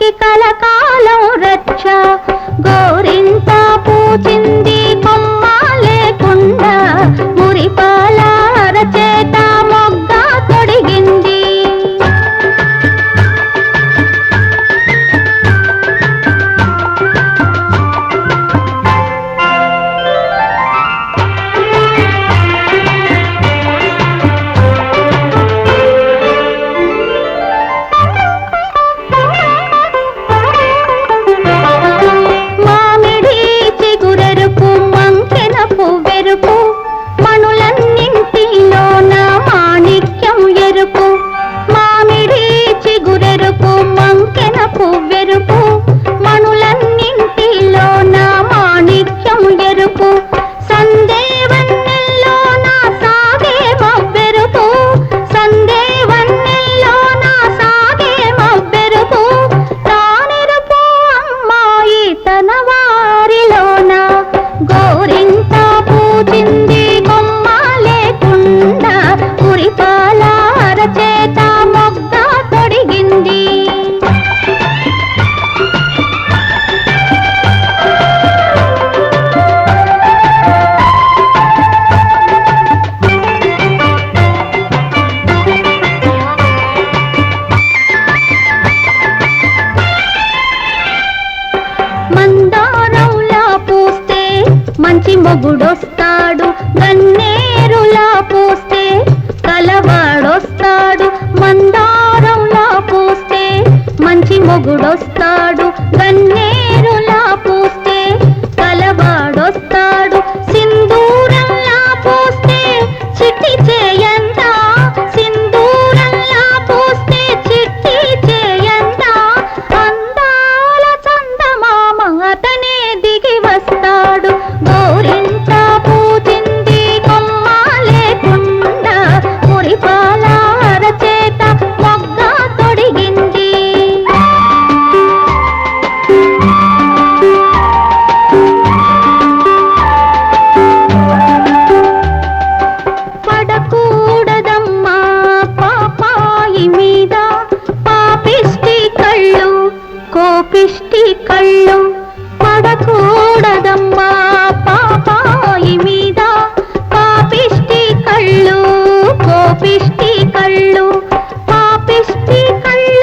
के कलाकार మంచి మొగుడొస్తాడు గన్నేరులా పోస్తే కలవా దృష్టి కళ్ళు పడకూడదమ్మా పాపాయి మీద. పాపిష్టి కళ్ళు కోపిష్టి కళ్ళు పాపిష్టి కళ్ళు.